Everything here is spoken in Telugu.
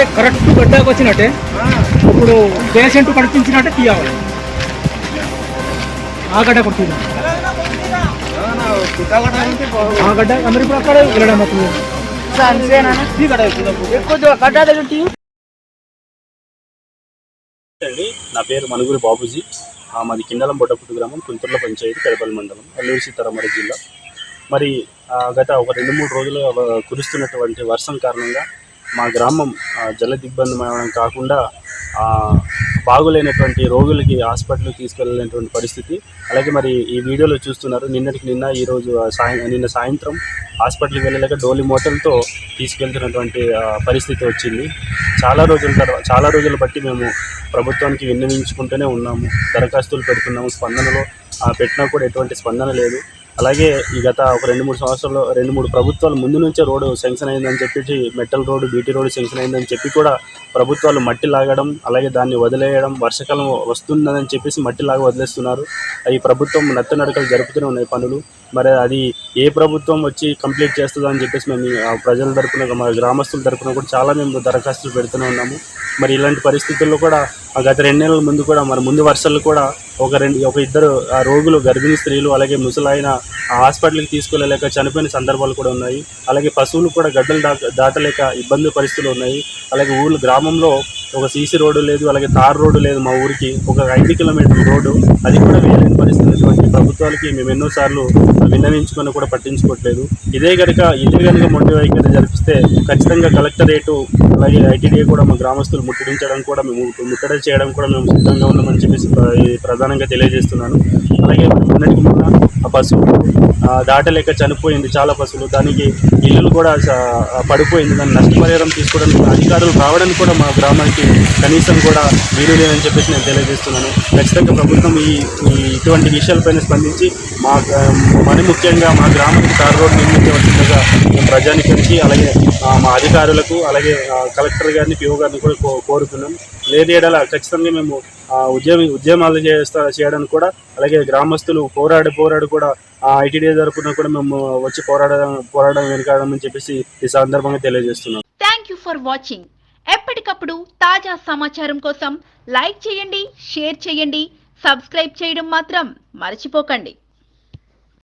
అదే కరెక్ట్ గడ్డకు వచ్చినట్టే. ఇప్పుడు పేషెంట్ కనిపించినట్టే తీయాలి. ఆ గడ్డ కొడుతుంది ఆ గడ్డ మరి ఇప్పుడు అక్కడ వెళ్ళడం అండి నా పేరు మనుగురు బాబుజీ. ఆ, మాది కిండలం బొడ్డపుట్టు గ్రామం కుంతుర్ల పంచాయతీ కడపల్లి మండలం అల్లూరు సీతారామరాజు జిల్లా. మరి ఆ, గత ఒక రెండు మూడు రోజులు కురుస్తున్నటువంటి వర్షం కారణంగా మా గ్రామం జల దిగ్బంధం అవడం కాకుండా బాగులేనటువంటి రోగులకి హాస్పిటల్కి తీసుకెళ్ళినటువంటి పరిస్థితి. అలాగే మరి ఈ వీడియోలో చూస్తున్నారు నిన్నటికి నిన్న ఈరోజు సాయం నిన్న సాయంత్రం హాస్పిటల్కి వెళ్ళలేక డోలి మోటలతో తీసుకెళ్తున్నటువంటి పరిస్థితి వచ్చింది. చాలా రోజుల తర్వాత చాలా రోజులు బట్టి మేము ప్రభుత్వానికి విన్నవించుకుంటూనే ఉన్నాము. దరఖాస్తులు పెడుతున్నాము స్పందనలో పెట్టినా కూడా ఎటువంటి స్పందన లేదు. అలాగే ఈ గత ఒక రెండు మూడు సంవత్సరాలు రెండు మూడు ప్రభుత్వాలు ముందు నుంచే రోడ్డు శాంక్షన్ అయిందని చెప్పేసి metal road BT road sanction అయిందని చెప్పి కూడా ప్రభుత్వాలు మట్టి లాగడం అలాగే దాన్ని వదిలేయడం వర్షాకాలం వస్తుందని చెప్పేసి మట్టి లాగా వదిలేస్తున్నారు. ఈ ప్రభుత్వం నత్తనడకలు జరుపుతూనే ఉన్నాయి పనులు. మరి అది ఏ ప్రభుత్వం వచ్చి కంప్లీట్ చేస్తుందని చెప్పేసి మేము ఆ ప్రజల తరపున మా గ్రామస్తుల తరపున కూడా చాలా మేము దరఖాస్తులు పెడుతూనే ఉన్నాము. మరి ఇలాంటి పరిస్థితుల్లో కూడా గత రెండు నెలల ముందు కూడా మరి ముందు వరుసలు కూడా ఒక రెండు ఒక ఇద్దరు ఆ రోగులు గర్భిణీ స్త్రీలు అలాగే ముసలాయన హాస్పిటల్కి తీసుకెళ్ళలేక చనిపోయిన సందర్భాలు కూడా ఉన్నాయి. అలాగే పశువులు కూడా గడ్డలు దా దాటలేక ఇబ్బంది పరిస్థితులు ఉన్నాయి. అలాగే ఊళ్ళు గ్రామంలో ఒక సీసీ రోడ్డు లేదు అలాగే తార్ రోడ్డు లేదు మా ఊరికి. ఒక ఐదు కిలోమీటర్ రోడ్డు. అది కూడా వేయలేని పరిస్థితి ప్రభుత్వాలకి మేము ఎన్నోసార్లు విన్నవించుకొని కూడా పట్టించుకోవట్లేదు. ఇదే కనుక ఇదే కనుక మొండి వైఖరి జరిపిస్తే ఖచ్చితంగా కలెక్టరేటు అలాగే ఐటీడీఏ కూడా మా గ్రామస్తులు ముట్టడించడం కూడా మేము ముట్టడి చేయడం కూడా మేము సిద్ధంగా ఉన్నామని చెప్పేసి ప్రధానంగా తెలియజేస్తున్నాను. అలాగే అన్నిటికీ మొన్న ఆ పశువు దాటలేక చనిపోయింది చాలా పశువులు దానికి ఇల్లులు కూడా పడిపోయింది. దాన్ని నష్టపరిహారం తీసుకోవడానికి అధికారులు రావడానికి కూడా మా గ్రామానికి కనీసం కూడా వీలు లేదని చెప్పేసి నేను తెలియజేస్తున్నాను. ఖచ్చితంగా ప్రభుత్వం ఈ ఇటువంటి విషయాలపైన స్పందించి మా మన మరి ముఖ్యంగా మా గ్రామానికి తార్ రోడ్ నిర్మించవలసిందిగా మేము ప్రజానికానికి అలాగే మా అధికారులకు అలాగే కలెక్టర్ గారిని పిఓ గారిని కూడా కో- కోరుతున్నాం లేదేడల ఖచ్చితంగా మేము ఉద్యమ ఉద్యమాలు చేస్తా చేయడానికి కూడా అలాగే గ్రామస్తులు పోరాడి పోరాడి కూడా ఐటీడీ తరపున కూడా మేము వచ్చి పోరాడడం పోరాడడం వెనకాడమని చెప్పేసి ఈ సందర్భంగా తెలియజేస్తున్నాం. థ్యాంక్ యూ ఫర్ వాచింగ్ ఎప్పటికప్పుడు తాజా సమాచారం కోసం లైక్ చేయండి షేర్ చేయండి సబ్స్క్రైబ్ చేయడం మాత్రం మర్చిపోకండి.